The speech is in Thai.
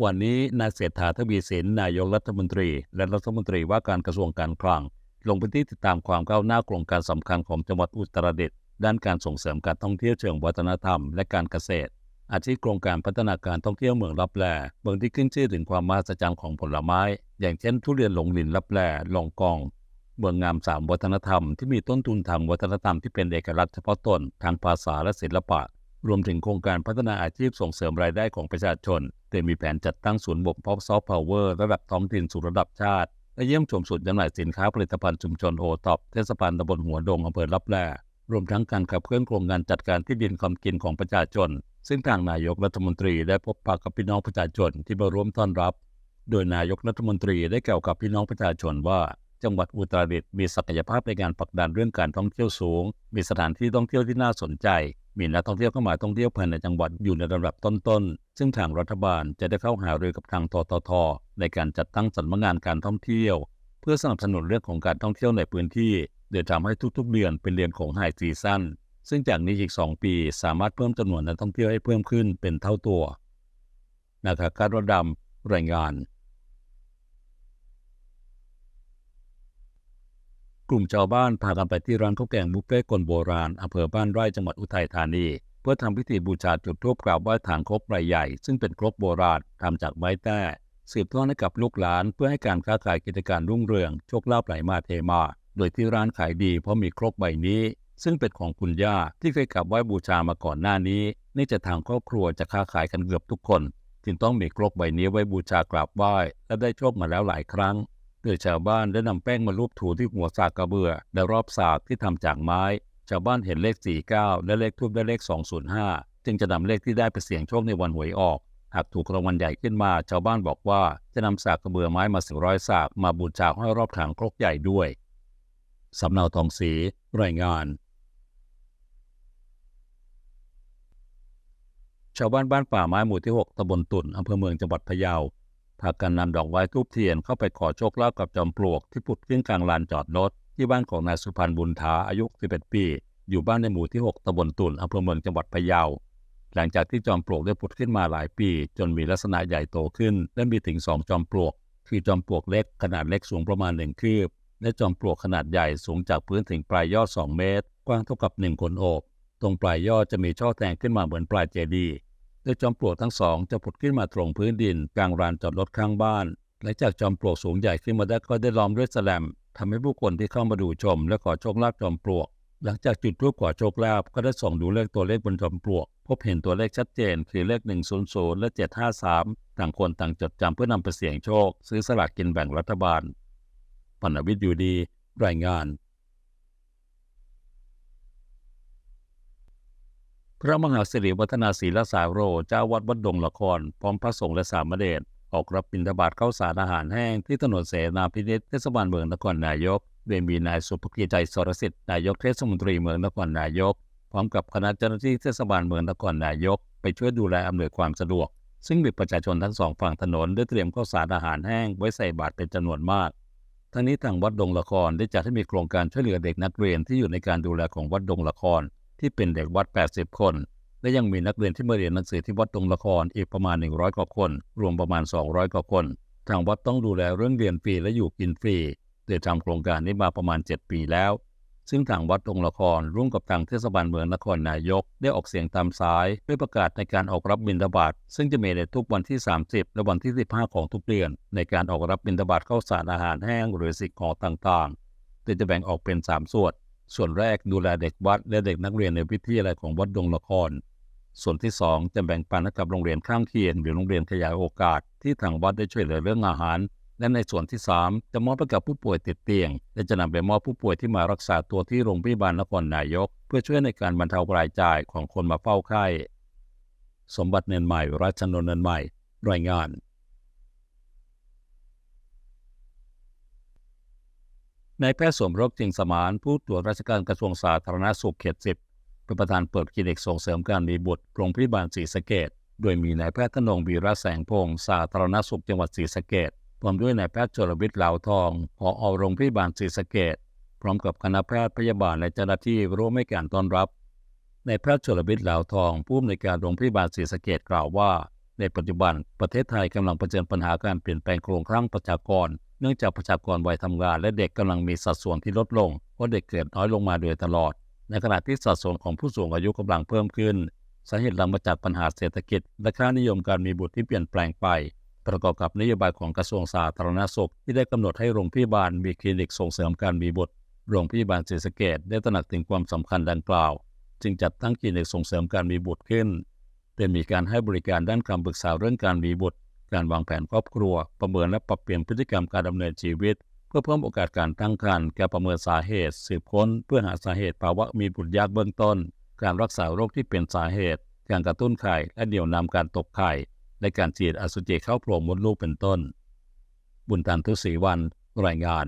วันนี้นายเศรษฐาทวีสินนายกรัฐมนตรี และรัฐมนตรีว่าการกระทรวงการคลัง ลงพื้นที่ติดตามความก้าวหน้าโครงการสำคัญของจังหวัดอุตรดิตถ์ด้านการส่งเสริมการท่องเที่ยวเชิงวัฒนธรรมและการเกษตร อาทิโครงการพัฒนาการท่องเที่ยวเมืองลับแลเมืองที่ขึ้นชื่อถึงความมหัศจรรย์ของผลไม้ อย่างเช่น ทุเรียนหลงลินลับแลลองกอง เมืองงามสามวัฒนธรรมที่มีต้นทุนทางวัฒนธรรมที่เป็นเอกลักษณ์เฉพาะตนทางภาษาและศิลปะ รวมถึงโครงการพัฒนาอาชีพส่งเสริมรายได้ของประชาชนโดยมีแผนจัดตั้งศูนย์บ่มเพาะซอฟต์พาวเวอร์ระดับท้องถิ่นสู่ระดับชาติ และเยี่ยมชมสุดจำหน่ายสินค้าผลิตภัณฑ์ชุมชนโอท็อปเทศบาลตำบลหัวดงอำเภอลับแลรวมทั้งการขับเคลื่อนโครงการจัดการที่ดินความกินของประชาชน ซึ่งทางนายกรัฐมนตรีได้พบปะกับพี่น้องประชาชนที่มาร่วมต้อนรับ โดยนายกรัฐมนตรีได้กล่าวกับพี่น้องประชาชนว่าจังหวัดอุตรดิตถ์มีศักยภาพในการผลักดันเรื่องการท่องเที่ยวสูง มีสถานที่ท่องเที่ยวที่น่าสนใจ มีนักท่องเที่ยวเข้ามาท่องเที่ยวภายในจังหวัดอยู่ในระดับต้นๆ ซึ่งทางรัฐบาลจะได้เข้าหารือกับทางททท ในการจัดตั้งสำนักงานการท่องเที่ยว เพื่อสนับสนุนเรื่องของการท่องเที่ยวในพื้นที่โดยทำให้ทุกๆ เดือนเป็นเดือนของไฮซีซั่นซึ่งจากนี้อีก 2 ปีสามารถเพิ่มจำนวนนักท่องเที่ยวให้เพิ่มขึ้นเป็นเท่าตัว นาคาการดำรายงาน กลุ่มชาวบ้านพากันไปที่ร้านข้าวแกงบุฟเฟ่ต์คนโบราณอำเภอบ้านไร่จังหวัดอุทัยธานี เพื่อทำพิธีบูชาจุดธูปกราบไหว้ฐานครกใบใหญ่ ซึ่งเป็นครกโบราณทำจากไม้แต้สืบทอดให้กับลูกหลานเพื่อให้การค้าขายกิจการรุ่งเรืองโชคลาภไหลมาเทมา โดยที่ร้านขายดีเพราะมีครกใบนี้ ซึ่งเป็นของคุณย่าที่เคยกราบไหว้บูชามาก่อนหน้านี้เนื่องจากทางครอบครัวจะค้าขายกันเกือบทุกคน จึงต้องมีครกใบนี้ไว้บูชากราบไหว้และได้โชคมาแล้วหลายครั้ง โดยชาวบ้านได้นำแป้งมาลูบถูที่หัวสากกระเบือและรอบสากที่ทำจากไม้ ชาวบ้านเห็นเลข 49 และเลขทูบได้เลข 205 จึงจะนำเลขที่ได้ไปเสี่ยงโชคในวันหวยออก หากถูกรางวัลใหญ่ขึ้นมา ชาวบ้านบอกว่าจะนำสากกระเบือไม้มาสิบร้อยสากมาบูชาห้อยรอบถังครกใหญ่ด้วยสำเนาทองศรีรายงาน ชาวบ้านบ้านป่าไม้หมู่ที่ 6ตำบลตุ่นอำเภอเมืองจังหวัดพะเยา พากันนำดอกไม้ทูบเทียนเข้าไปขอโชคลาภกับจอมปลวกที่ผุดขึ้นกลางลานจอดรถที่บ้านของนายสุพันธ์บุญทาอายุ 11 ปี อยู่บ้านในหมู่ที่ 6ตำบลตุนอำเภอเมืองจังหวัดพะเยา หลังจากที่จอมปลวกได้ผุดขึ้นมาหลายปี จนมีลักษณะใหญ่โตขึ้น และมีถึง 2 จอมปลวก คือจอมปลวกเล็กขนาดเล็กสูงประมาณ1คืบ และจอมปลวกขนาดใหญ่สูงจากพื้นถึงปลายยอด 2 เมตร กว้างเท่ากับ1คนโอบ ตรงปลายยอดจะมีช่อแทงขึ้นมาเหมือนปลายเจดีย์ โดยจอมปลวกทั้งสองจะผุดขึ้นมาตรงพื้นดิน กลางลานจอดรถข้างบ้าน หลังจากจอมปลวกสูงใหญ่ขึ้นมาได้ก็ได้ล้อมด้วยแสลมทำให้ผู้คนที่เข้ามาดูชม และขอโชคลาภจอมปลวก หลังจากจุดรูปขอโชคลาภก็ได้ส่องดูเลขตัวเลขบนจอมปลวก พบเห็นตัวเลขชัดเจนคือเลข 100 และ 753 ต่างคนต่างจดจำเพื่อนำไปเสี่ยงโชค ซื้อสลากกินแบ่งรัฐบาลพันวิทย์อยู่ดี รายงาน พระมหาสิริวัฒนาศรีลสาโรเจ้าวัดวัดดงละคร พร้อมพระสงฆ์และสามเณรออกรับบิณฑบาตเข้าสารอาหารแห้งที่ถนนเสนาพินิจเทศบาลเมืองนครนายกโดยมีนายสุภกิจใจสรสิทธิ์นายกเทศมนตรีเมืองนครนายก พร้อมกับคณะเจ้าหน้าที่เทศบาลเมืองนครนายก ไปช่วยดูแลอำนวยความสะดวก ซึ่งมีประชาชนทั้งสองฝั่งถนนได้เตรียมข้าวสารอาหารแห้งไว้ใส่บาตรเป็นจำนวนมากทั้งนี้ทางวัดดงละครได้จัดให้มีโครงการช่วยเหลือเด็กนักเรียนที่อยู่ในการดูแลของวัดดงละคร ที่เป็นเด็กวัด 80 คน และยังมีนักเรียนที่มาเรียนหนังสือที่วัดดงละครอีกประมาณ 100 กว่าคน รวมประมาณ 200 กว่าคน ทางวัดต้องดูแลเรื่องเรียนฟรีและอยู่กินฟรีโดยทำโครงการนี้มาประมาณ 7 ปีแล้ว ซึ่งทางวัดดงละครร่วมกับทางเทศบาลเมืองนครนายก ได้ออกเสียงตามสายด้วยประกาศในการออกรับบิณฑบาตซึ่งจะมีในทุกวันที่ 30 และวันที่ 15 ของทุกเดือน ในการออกรับบิณฑบาตข้าสารอาหารแห้งหรือสิ่งของต่างๆโดยจะแบ่งออกเป็น 3 ส่วน ส่วนแรกดูแลเด็กวัดและเด็กนักเรียนในวิทยาลัยของวัดดงละคร ส่วนที่ 2 จะแบ่งปันให้กับโรงเรียนข้างเคียงหรือโรงเรียนขยายโอกาส ที่ทางวัดได้ช่วยเหลือเรื่องอาหาร และในส่วนที่ 3 จะมอบให้กับผู้ป่วยติดเตียง และจะนำไปมอบผู้ป่วยที่มารักษาตัวที่โรงพยาบาลนครนายก เพื่อช่วยในการบรรเทารายจ่ายของคนมาเฝ้าไข้ สมบัติเนินใหม่ราชนนท์เนินใหม่ รายงาน นายแพทย์สมรบจริงสมานผู้ตรวจราชการกระทรวงสาธารณสุขเขตสิบเป็นประธานเปิดคลินิกส่งเสริมการมีบุตรโรงพยาบาลศรีสะเกดโดยมีนายแพทย์ธนงวีระแสงพงศ์สาธารณสุขจังหวัดศรีสะเกดพร้อมด้วยนายแพทย์จรวิทย์เหลาทองผอโรงพยาบาลศรีสะเกดพร้อมกับคณะแพทย์พยาบาลและเจ้าหน้าที่ร่วมให้การต้อนรับนายแพทย์จรวิทย์เหลาทองผู้อำนวยการโรงพยาบาลศรีสะเกดกล่าวว่า ในในปัจจุบันประเทศไทยกำลังเผชิญปัญหาการเปลี่ยนแปลงโครงสร้างประชากร เนื่องจากประชากรวัยทำงาน และเด็กกำลังมีสัดส่วนที่ลดลงเพราะเด็กเกิดน้อยลงมาโดยตลอด ในขณะที่สัดส่วนของผู้สูงอายุกำลังเพิ่มขึ้นสาเหตุหลังมาจากปัญหาเศรษฐกิจ และค่านิยมการมีบุตรที่เปลี่ยนแปลงไป ประกอบกับนโยบายของกระทรวงสาธารณสุข ที่ได้กำหนดให้โรงพยาบาลมีคลินิกส่งเสริมการมีบุตร โรงพยาบาลศรีสะเกษได้ตระหนักถึงความสำคัญดังกล่าว จึงจัดตั้งคลินิกส่งเสริมการมีบุตรขึ้นโดยมีการให้บริการด้านคำปรึกษาเรื่องการมีบุตร การวางแผนครอบครัว ประเมินและปรับเปลี่ยนพฤติกรรมการดำเนินชีวิต เพื่อเพิ่มโอกาสการตั้งครรภ์การประเมินสาเหตุ สืบค้น เพื่อหาสาเหตุภาวะมีบุตรยากเบื้องต้น การรักษาโรคที่เป็นสาเหตุ การกระตุ้นไข่และเดี่ยวนำการตกไข่และการฉีดอสุจิเข้าโพรงมดลูกเป็นต้น บุญตันทุศรีวันรายงาน